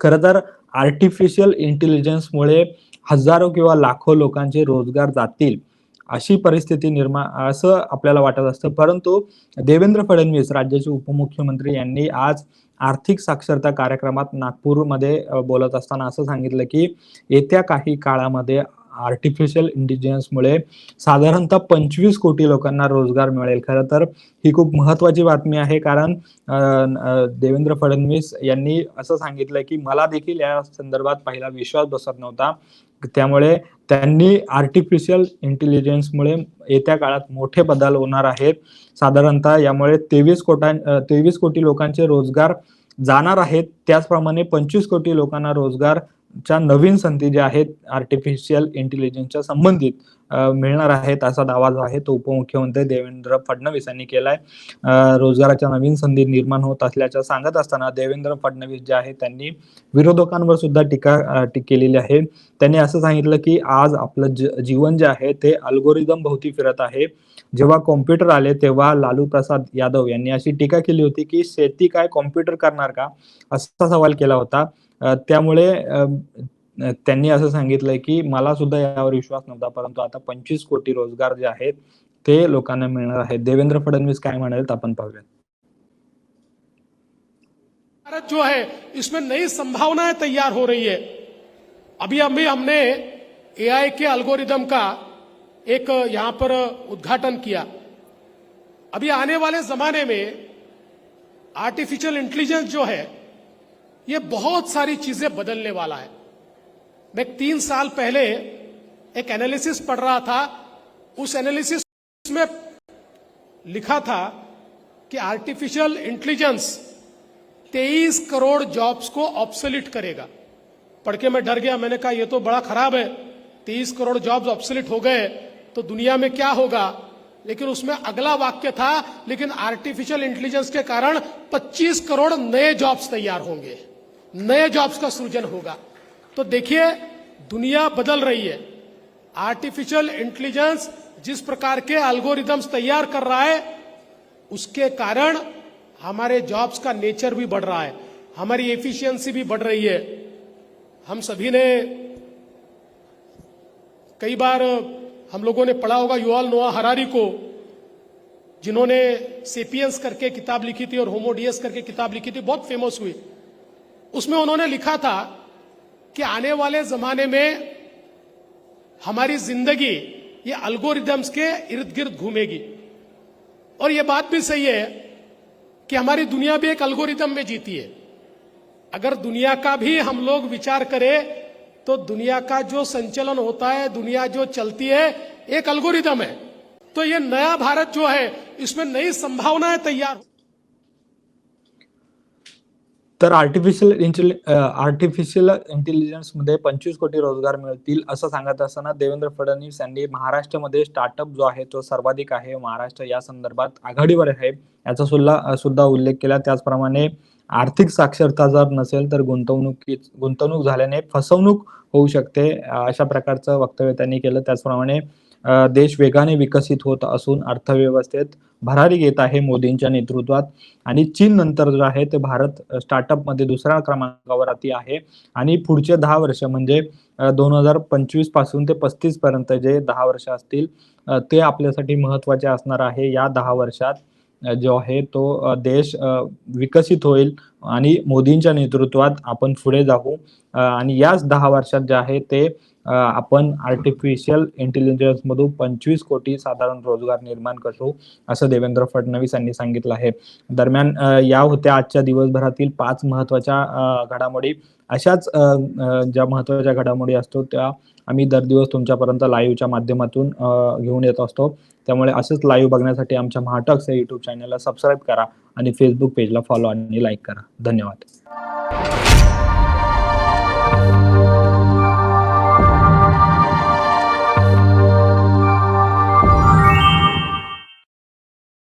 खरं तर आर्टिफिशियल इंटेलिजन्समुळे हजारो किंवा लाखो लोकांचे रोजगार जातील अशी परिस्थिती निर्माण असं आपल्याला वाटत असतं. परंतु देवेंद्र फडणवीस राज्याचे उपमुख्यमंत्री यांनी आज आर्थिक साक्षरता कार्यक्रमात नागपूरमध्ये बोलत असताना असं सांगितलं की येत्या काही काळामध्ये आर्टिफिशियल इंटेलिजन्समुळे साधारणतः पंचवीस कोटी लोकांना रोजगार मिळेल. खरं तर ही खूप महत्वाची बातमी आहे. कारण देवेंद्र फडणवीस यांनी असं सांगितलं की मला देखील या संदर्भात पहिला विश्वास बसत नव्हता. त्यामुळे त्यांनी आर्टिफिशियल इंटेलिजन्समुळे येत्या काळात मोठे बदल होणार आहेत. साधारणतः यामुळे तेवीस कोटा तेवीस कोटी लोकांचे रोजगार जाणार आहेत. त्याचप्रमाणे पंचवीस कोटी लोकांना रोजगार च्या नवीन संधी ज्या आहेत आर्टिफिशियल इंटेलिजन्सच्या संबंधित मिळणार आहेत असा दावा जो आहे तो उपमुख्यमंत्री देवेंद्र फडणवीस यांनी केलाय. रोजगाराच्या नवीन संधी निर्माण होत असल्याचं सांगत असताना देवेंद्र फडणवीस जे आहे त्यांनी विरोधकांवर सुद्धा टीका केलेली आहे. त्यांनी असं सांगितलं की आज आपलं ज- जीवन जे आहे ते अल्गोरिदम भोवती फिरत आहे. जेव्हा कॉम्प्युटर आले तेव्हा लालू प्रसाद यादव यांनी अशी टीका केली होती की शेती काय कॉम्प्युटर करणार का? असा सवाल केला होता. त्यामुळे त्यांनी असं सांगितलंय की मला सुद्धा यावर विश्वास नव्हता परंतु आता पंचवीस कोटी रोजगार जे आहेत ते लोकांना मिळणार आहेत देवेंद्र फडणवीस काय म्हणाले आपण पाहूयात. भारत जो है इसमें नई संभावनाएं तैयार हो रही है। अभी अभी हमने एआई के अल्गोरिदम का एक, यहाँ पर उद्घाटन किया। अभी आने वाले जमाने में आर्टिफिशियल इंटेलिजेंस जो है, ये बहुत सारी चीज़ें बदलने वाला है। मैं तीन साल पहले एक एनालिसिस पढ़ रहा था। उस एनालिसिस में लिखा था कि आर्टिफिशियल इंटेलिजेंस तेईस करोड़ जॉब्स को ऑप्सलिट करेगा। पढ़ के मैं डर गया। मैंने कहा, ये तो बड़ा खराब है। तेईस करोड़ जॉब्स ऑप्सलिट हो गए। तो दुनिया में क्या होगा? लेकिन उसमें अगला वाक्य था, लेकिन आर्टिफिशियल इंटेलिजेंस के कारण 25 करोड़ नए जॉब्स तैयार होंगे। नए जॉब्स का सृजन होगा। तो देखिए, दुनिया बदल रही है। आर्टिफिशियल इंटेलिजेंस जिस प्रकार के अल्गोरिदम्स तैयार कर रहा है, उसके कारण हमारे जॉब्स का नेचर भी बढ़ रहा है। हमारी एफिशिएंसी भी बढ़ रही है। हम सभी ने कई बार हम लोगों ने पढ़ा होगा युवाल नोआ हरारी को, जिन्होंने सेपियंस करके किताब लिखी थी और होमोडियस करके किताब लिखी थी, बहुत फ़ेमस हुई। उसमें उन्होंने लिखा था कि आने वाले जमाने में हमारी ज़िंदगी, ये अल्गोरिदम्स के इर्द गिर्द घूमेगी। और ये बात भी सही है कि हमारी दुनिया भी एक अल्गोरिदम में जीती है। अगर दुनिया का भी हम लोग विचार करें तो दुनिया का जो संचलन होता है दुनिया जो चलती है एक अल्गोरिदम है। तो ये नया भारत जो है इसमें नई संभावनाएं तैयार हो- तर आर्टिफिशियल इंटेलि आर्टिफिशियल इंटेलिजन्समध्ये पंचवीस कोटी रोजगार मिळतील असं सांगत असताना देवेंद्र फडणवीस यांनी महाराष्ट्रामध्ये स्टार्टअप जो आहे तो सर्वाधिक आहे. महाराष्ट्र या संदर्भात आघाडीवर आहे याचा सुद्धा सुद्धा उल्लेख केला. त्याचप्रमाणे आर्थिक साक्षरता जर नसेल तर गुंतवणुकी गुंतवणूक झाल्याने फसवणूक होऊ शकते. अशा प्रकारचं वक्तव्य त्यांनी केलं. त्याचप्रमाणे देश वेगाने विकसित होत असून अर्थव्यवस्थेत भरारी घेत आहे मोदींच्या नेतृत्वात. आणि चीन नंतर जो आहे ते भारत स्टार्टअपमध्ये दुसऱ्या क्रमांकावर अति आहे. आणि पुढचे दहा वर्ष म्हणजे दोन हजार पंचवीसपासून ते पस्तीस पर्यंत जे दहा वर्ष असतील ते आपल्यासाठी महत्त्वाचे असणार आहे या दहा वर्षात. जो आहे तो देश विकसित होईल आणि मोदींच्या नेतृत्वात आपण पुढे जाऊ. आणि याच दहा वर्षात जे आहे ते आपण आर्टिफिशियल इंटेलिजन्स मधून पंचवीस कोटी साधारण रोजगार निर्माण करू असं देवेंद्र फडणवीस यांनी सांगितलं आहे. दरम्यान या होत्या आजच्या दिवसभरातील पाच महत्त्वाच्या घडामोडी. अशाच ज्या महत्त्वाच्या घडामोडी असतो त्या आम्ही दर दिवस तुमच्यापर्यंत लाईव्हच्या माध्यमातून घेऊन येत असतो. त्यामुळे असंच लाईव्ह बघण्यासाठी आमच्या महाटक्स या युट्यूब चॅनलला सबस्क्राईब करा आणि फेसबुक पेजला फॉलो आणि लाईक करा. धन्यवाद.